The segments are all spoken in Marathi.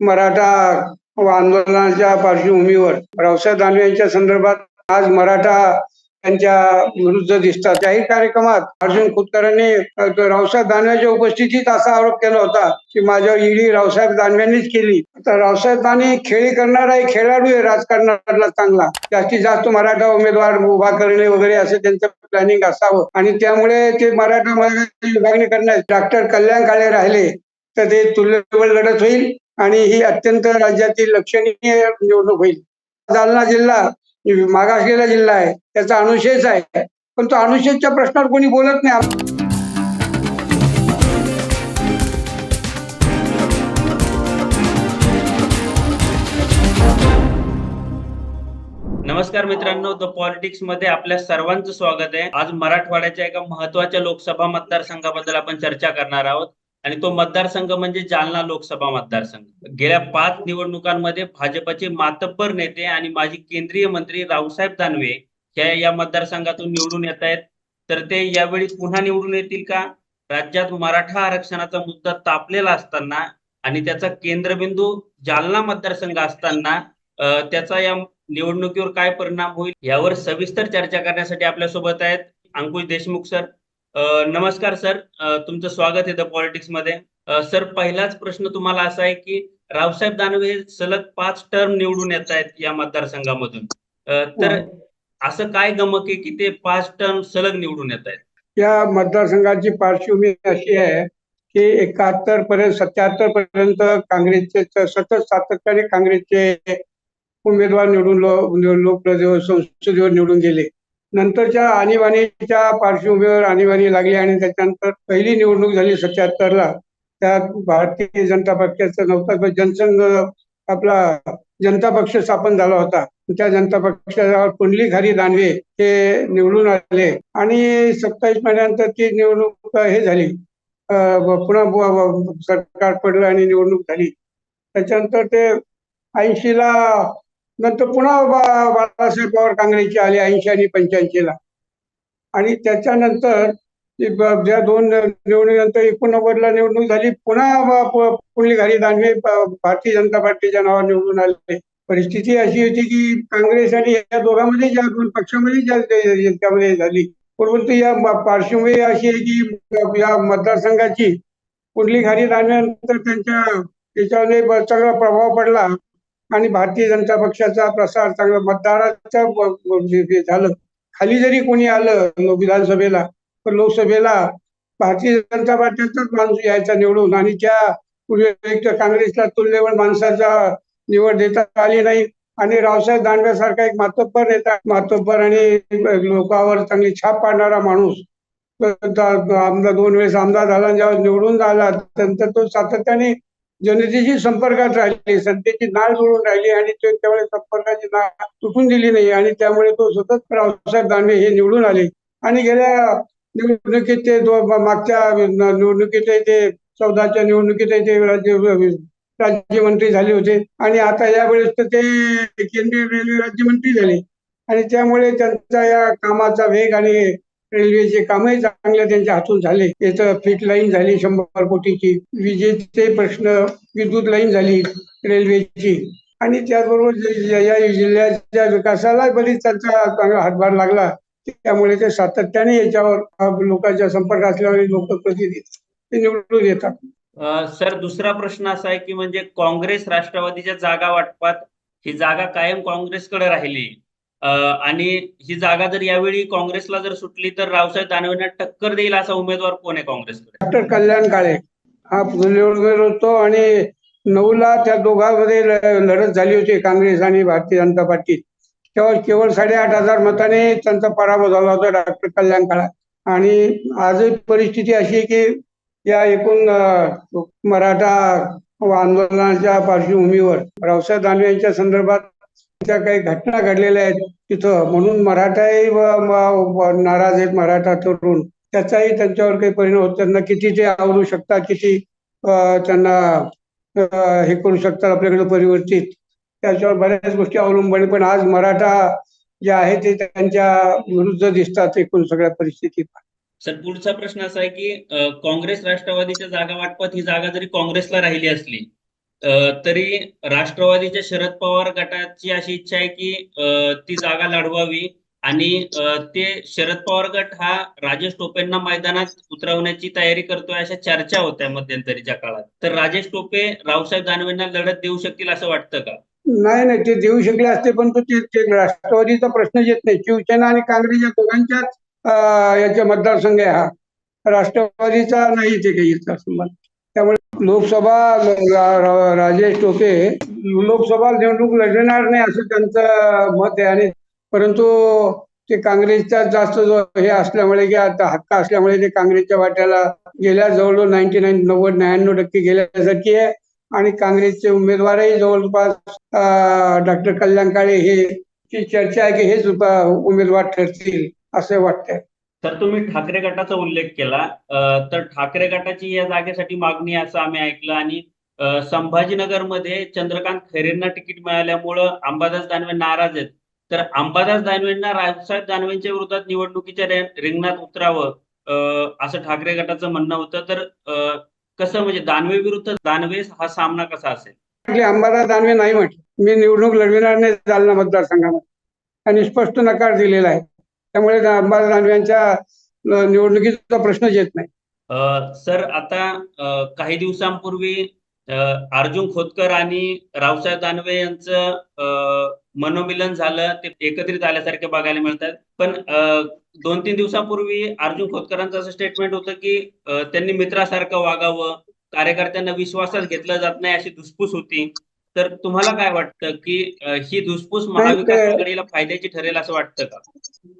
मराठा आंदोलनाच्या पार्श्वभूमीवर रावसाहेब दानवे यांच्या संदर्भात आज मराठा त्यांच्या विरुद्ध दिसतात. त्याही कार्यक्रमात अर्जुन खोतकरांनी रावसाहेब दानव्याच्या उपस्थितीत असा आरोप केला होता की माझ्यावर ईडी रावसाहेब दानव्यांनीच केली. आता रावसाहेब दानवे खेळी करणारा एक खेळाडू आहे राजकारणाला चांगला. जास्तीत जास्त मराठा उमेदवार उभा करणे वगैरे असं त्यांचं प्लॅनिंग असावं. आणि त्यामुळे ते मराठा मराठा विभागणी करण्यास डॉक्टर कल्याण काळे राहिले. तर ते तुल्यबळ लढत होईल. आणि ही अत्यंत राज्यातील लक्षणीय निवडणूक होईल. जालना जिल्हा मागासलेला जिल्हा आहे. त्याचा अनुशेष आहे. पण तो अनुशेषच्या प्रश्नावर कोणी बोलत नाही. नमस्कार मित्रांनो द पॉलिटिक्समध्ये आपल्या सर्वांचं स्वागत आहे. आज मराठवाड्याच्या एका महत्त्वाच्या लोकसभा मतदारसंघाबद्दल आपण चर्चा करणार आहोत. आणि तो मतदारसंघ म्हणजे जालना लोकसभा मतदारसंघ. गेल्या पाच निवडणुकांमध्ये भाजपचे मातब्बर नेते आणि माजी केंद्रीय मंत्री रावसाहेब दानवे हे या मतदारसंघातून निवडून येत आहेत. तर ते यावेळी पुन्हा निवडून येतील का? राज्यात मराठा आरक्षणाचा मुद्दा तापलेला असताना आणि त्याचा केंद्रबिंदू जालना मतदारसंघ असताना त्याचा या निवडणुकीवर काय परिणाम होईल यावर सविस्तर चर्चा करण्यासाठी आपल्यासोबत आहेत अंकुश देशमुख सर. नमस्कार सर. तुमचं स्वागत आहे द पॉलिटिक्समध्ये. सर पहिलाच प्रश्न तुम्हाला असा आहे की रावसाहेब दानवे हे सलग पाच टर्म निवडून येत आहेत या मतदारसंघामधून. तर असं काय गमक आहे की ते पाच टर्म सलग निवडून येत आहेत? या मतदारसंघाची पार्श्वभूमी अशी आहे की एकाहत्तर पर्यंत सत्याहत्तर पर्यंत काँग्रेसचे सतत सातत्याने काँग्रेसचे उमेदवार निवडून लो- निव- लोकप्रदेश संसदेवर निवडून गेले. नंतरच्या आणीबाणीच्या पार्श्वभूमीवर आणीबाणी लागली आणि त्याच्यानंतर पहिली निवडणूक झाली सत्याहत्तरला. त्यात भारतीय जनता पक्षाचा नव्हता जनसंघ आपला जनता पक्ष स्थापन झाला होता. त्या जनता पक्षाच्या पुंडलिक खारी दानवे हे निवडून आले आणि सत्तावीस महिन्यानंतर ती निवडणूक हे झाली. पुन्हा सरकार पडलं आणि निवडणूक झाली. त्याच्यानंतर ते ऐंशीला नंतर पुन्हा बाळासाहेब पवार काँग्रेसचे आले ऐंशी आणि पंच्याऐंशीला. आणि त्याच्यानंतर ज्या दोन निवडणुकीनंतर एकोणनव्वदला निवडणूक झाली पुन्हा ब- प- दानवे भारतीय जनता पार्टीच्या नावावर निवडून आले. परिस्थिती अशी होती की काँग्रेस आणि या दोघांमध्ये ज्या दोन पक्षामध्ये ज्या त्यामध्ये झाली. परंतु या पार्श्वभूमी अशी आहे की या मतदारसंघाची कुंडली घाली राहिल्यानंतर त्यांच्या त्याच्यामध्ये ब- चांगला प्रभाव पडला. आणि भारतीय जनता पक्षाचा प्रसार चांगला मतदाराच्या झालं. खाली जरी कोणी आलं विधानसभेला तर लोकसभेला भारतीय जनता पार्टीचाच माणूस यायचा निवडून आणि त्या एक काँग्रेसला तुल्यबळ माणसाचा निवड देता आली नाही आणि रावसाहेब दानवेसारखा एक मातोब्बर नेता मातोब्बर आणि लोकांवर चांगली छाप पाडणारा माणूस आमदार दोन वेळेस आमदार झाला आणि जेव्हा निवडून झाला नंतर तो सातत्याने जनतेशी संपर्कात राहिली संतेची नाळ जुळून राहिली आणि त्यामुळे संपर्काची नाळ तुटून दिली नाही आणि त्यामुळे तो सतत रावसाहेब दानवे हे निवडून आले. आणि गेल्या निवडणुकीत ते मागच्या निवडणुकीत ते चौदाच्या निवडणुकीत ते राज्य राज्यमंत्री झाले होते आणि आता यावेळेस तर ते केंद्रीय रेल्वे राज्यमंत्री झाले. आणि त्यामुळे त्यांचा या कामाचा वेग आणि रेल्वेचे कामही चांगले त्यांच्या हातून झाले. याचं फिट लाईन झाली शंभर कोटीची. विजेचे प्रश्न विद्युत लाईन झाली रेल्वेची. आणि त्याचबरोबर या जिल्ह्याच्या विकासाला बरीच त्यांचा चांगला हातभार लागला. त्यामुळे ते सातत्याने याच्यावर लोकांच्या संपर्क असल्यावर लोकप्रतिनिधी ते निवडून येतात. सर दुसरा प्रश्न असा आहे की म्हणजे काँग्रेस राष्ट्रवादीच्या जागा वाटपात ही जागा कायम काँग्रेसकडे राहिली. आणि ही जागा जर यावेळी काँग्रेसला जर सुटली तर रावसाहेब दानवेंना टक्कर देईल असा उमेदवार कोण आहे काँग्रेसकडे? डॉक्टर कल्याण काळे. हा निवडणूक होतो आणि नऊला त्या दोघांमध्ये लढत झाली होती काँग्रेस आणि भारतीय जनता पार्टी. तेव्हा केवळ साडेआठ हजार मताने त्यांचा पराभव झाला होता डॉक्टर कल्याण काळा. आणि आजही परिस्थिती अशी आहे की या एकूण मराठा आंदोलनाच्या पार्श्वभूमीवर रावसाहेब दानवे यांच्या संदर्भात त्या काही घटना घडलेल्या आहेत तिथं. म्हणून मराठाही नाराज आहेत मराठा तरुण. त्याचाही त्यांच्यावर काही परिणाम होत त्यांना किती ते आवडू शकतात किती त्यांना हे करू शकतात आपल्याकडे परिवर्तित. त्याच्यावर बऱ्याच गोष्टी अवलंबून पण आज मराठा जे आहे ते त्यांच्या विरुद्ध दिसतात एकूण सगळ्या परिस्थितीत सर पुढचा प्रश्न असा आहे की काँग्रेस राष्ट्रवादीच्या जागा वाटपात ही जागा जरी काँग्रेसला राहिली असली तरी राष्ट्रवादीच्या शरद पवार गटाची अशी इच्छा आहे की ती जागा लढवावी आणि ते शरद पवार गट हा राजेश टोपेंना मैदानात उतरवण्याची तयारी करतोय अशा चर्चा होत्या मध्यंतरीच्या काळात. तर राजेश टोपे रावसाहेब दानवेंना लढत देऊ शकतील असं वाटतं का? नाही नाही ते देऊ शकले असते पण तो ते राष्ट्रवादीचा प्रश्न येत नाही. शिवसेना आणि काँग्रेस या दोघांच्याच याच्या मतदारसंघ आहे हा. राष्ट्रवादीचा नाही ते काही संबंध. लोकसभा राजेश टोपे लोकसभा निवडणूक लढणार नाही असं त्यांचं मत आहे आणि परंतु ते काँग्रेसचा जास्त जो हे असल्यामुळे की आता हक्क असल्यामुळे ते काँग्रेसच्या वाट्याला गेल्या जवळजवळ नाईन्टी नाईन नव्वद नव्याण्णव टक्के गेल्यासारखी आहे. आणि काँग्रेसचे उमेदवारही जवळपास डॉक्टर कल्याण काळे हे ची चर्चा आहे की हेच उमेदवार ठरतील असं वाटतंय. तर तुम्ही ठाकरे गटाचा उल्लेख केला. तर ठाकरे गटाची या जागेसाठी मागणी असं आम्ही ऐकलं आणि संभाजीनगरमध्ये चंद्रकांत खैरेंना तिकीट मिळाल्यामुळं अंबादास दानवे नाराज आहेत. तर अंबादास दानवेंना रावसाहेब दानवेंच्या विरोधात निवडणुकीच्या रिंगणात उतरावं असं ठाकरे गटाचं म्हणणं होतं. तर कसं म्हणजे दानवे विरुद्ध दानवे हा सामना कसा असेल? अंबादास दानवे नाही म्हटलं. मी निवडणूक लढविणार नाही जालना मतदारसंघामध्ये. आणि स्पष्ट नकार दिलेला आहे. त्यामुळे अंबादास दानवे यांच्या निवडणुकीचा प्रश्नच येत नाही. सर आता काही दिवसांपूर्वी अर्जुन खोतकर आणि रावसाहेब दानवे यांचं मनोमिलन झालं ते एकत्रित आल्यासारखे बघायला मिळतात. पण दोन तीन दिवसांपूर्वी अर्जुन खोतकरांचं असं स्टेटमेंट होतं की त्यांनी मित्रासारखं वागावं कार्यकर्त्यांना विश्वासात घेतलं जात नाही अशी धुसफूस होती. तर तुम्हाला काय वाटतं की ही धुसफूस महाविकास आघाडीला फायद्याची ठरेल असं वाटतं का?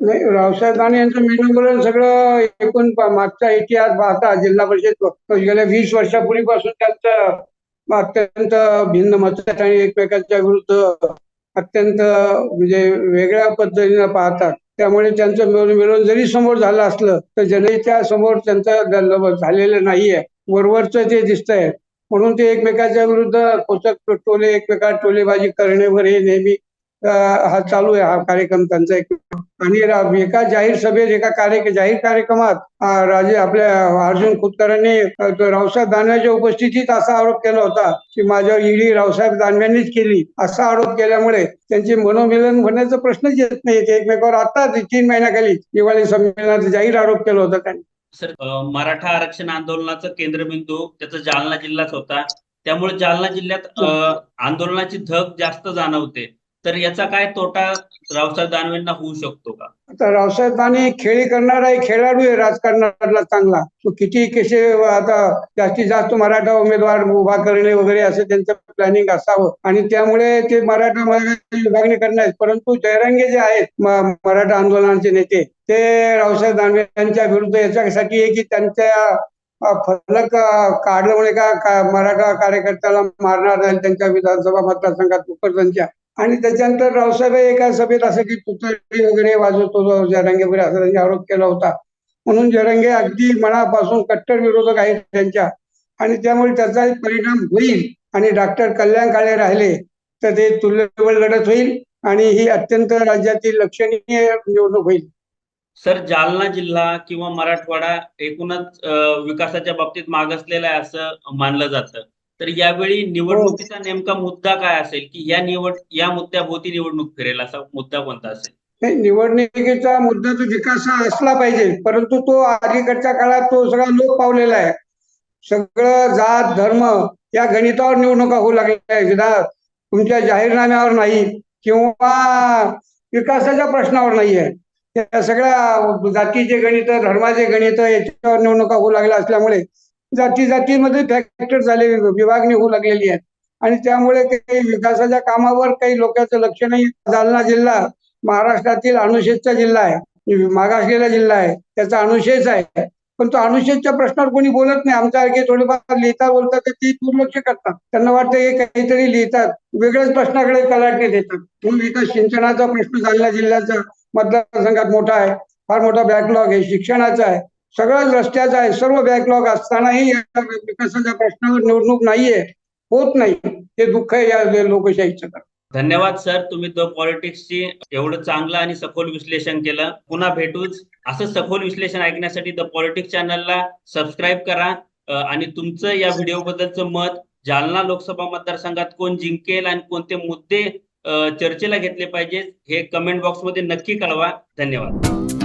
नाही रावसाहेब दानवे यांचं मेनूवरण सगळं एकूण मागचा इतिहास पाहता जिल्हा परिषद गेल्या वीस वर्षापूर्वीपासून त्यांचं अत्यंत भिन्न मत आणि एकमेकांच्या विरुद्ध अत्यंत म्हणजे वेगळ्या पद्धतीने पाहतात. त्यामुळे त्यांचं मिळून मिळून जरी समोर झालं असलं तर जनतेच्या समोर त्यांचं झालेलं नाहीये. वरवरचं ते दिसतंय म्हणून ते एकमेकाच्या विरुद्ध कोचक टोले एकमेकात टोलेबाजी करण्यावर हे नेहमी हा चालू आहे हा कार्यक्रम त्यांचा एक. आणि एका जाहीर सभेत एका कार्य जाहीर कार्यक्रमात राजे आपल्या अर्जुन खोतकरांनी रावसाहेब दानव्याच्या उपस्थितीत असा आरोप केला होता की माझ्या ईडी रावसाहेब दानव्यांनीच केली. असा आरोप केल्यामुळे त्यांचे मनोमिलन होण्याचा प्रश्नच येत नाही. ते एकमेकावर आता तीन महिन्याखाली दिवाळी संमेलनात जाहीर आरोप केला होता त्यांनी. सर मराठा आरक्षण आंदोलनाचा केंद्रबिंदू त्याचा जालना जिल्हाच होता. त्यामुळे जालना जिल्ह्यात अ, आंदोलनाची धग जास्त जाणवते. तर याचा काय तोटा रावसाहेब दानवेंना होऊ शकतो का? आता रावसाहेब दानवे खेळी करणारा एक खेळाडू आहे राजकारणातला चांगला. तो किती कसे आता जास्तीत जास्त मराठा उमेदवार उभा करणे वगैरे असं त्यांचं प्लॅनिंग असावं. आणि त्यामुळे ते मराठा विभागणी करणार आहेत. परंतु जयरंगे जे आहेत मराठा आंदोलनाचे नेते ते रावसाहेब दानवे यांच्या विरुद्ध याच्यासाठी आहे की त्यांच्या फलक काढलं म्हणजे का मराठा कार्यकर्त्याला मारणार नाही त्यांच्या विधानसभा मतदारसंघात उपरच्या आणि त्याच्यानंतर रावसाहेब एका सभेत असं की पुतळी वगैरे वाजवतो जरंगे वगैरे असा त्यांनी आरोप केला होता. म्हणून जरंगे अगदी मनापासून कट्टर विरोधक आहेत त्यांच्या. आणि त्यामुळे त्याचा एक परिणाम होईल आणि डॉक्टर कल्याण काळे राहिले तर ते तुल्यबळ लढत होईल आणि ही अत्यंत राज्यातील लक्षणीय निवडणूक होईल. सर जालना जिल्हा किंवा मराठवाडा एकूणच विकासाच्या बाबतीत मागासलेला आहे असं मानलं जातं. तर यावेळी निवडणुकीचा नेमका मुद्दा काय असेल? की या निवड या मुद्द्याभोवती निवडणूक फिरेल असा मुद्दा कोणता असेल? निवडणुकीचा मुद्दा तो विकास हा असला पाहिजे परंतु तो अलीकडच्या काळात तो सगळा लोप पावलेला आहे. सगळं जात धर्म या गणितावर निवडणुका होऊ लागल्या तुमच्या जाहीरनाम्यावर नाही किंवा विकासाच्या प्रश्नावर नाही आहे. त्या सगळ्या जातीचे गणित धर्माचे गणित याच्यावर निवडणुका होऊ लागल्या असल्यामुळे जाती जातीमध्ये फॅक्टर झाले विभागणी होऊ लागलेली आहे. आणि त्यामुळे काही विकासाच्या कामावर काही लोकांचं लक्ष नाही. जालना जिल्हा महाराष्ट्रातील अनुशेषचा जिल्हा आहे. मागासलेला जिल्हा आहे. त्याचा अनुशेष आहे. पण तो अनुशेषच्या प्रश्नावर कोणी बोलत नाही. आमच्यासारखे थोडेफार लिहिता बोलतात तर ते दुर्लक्ष करतात. त्यांना वाटतं हे काहीतरी लिहितात. वेगळ्याच प्रश्नाकडे कलाटणे देतात. म्हणून इथं सिंचनाचा प्रश्न जालना जिल्ह्याचा मतदारसंघात मोठा आहे. फार मोठा बॅकलॉग आहे. शिक्षणाचा आहे. सगळं रस्त्याचा आहे. सर्व बॅकलॉग असतानाही या विकासाच्या प्रश्नावर निवडणूक नाहीये होत नाही. हे दुःख आहे या लोकशाहीचं धन्यवाद सर. तुम्ही द पॉलिटिक्सची एवढं चांगलं आणि सखोल विश्लेषण केलं. पुन्हा भेटूच. असं सखोल विश्लेषण ऐकण्यासाठी द पॉलिटिक्स चॅनलला सबस्क्राईब करा. आणि तुमचं या व्हिडिओ बद्दलचं मत जालना लोकसभा मतदारसंघात कोण जिंकेल आणि कोणते मुद्दे चर्चेला घेतले पाहिजेत हे कमेंट बॉक्समध्ये नक्की कळवा. धन्यवाद.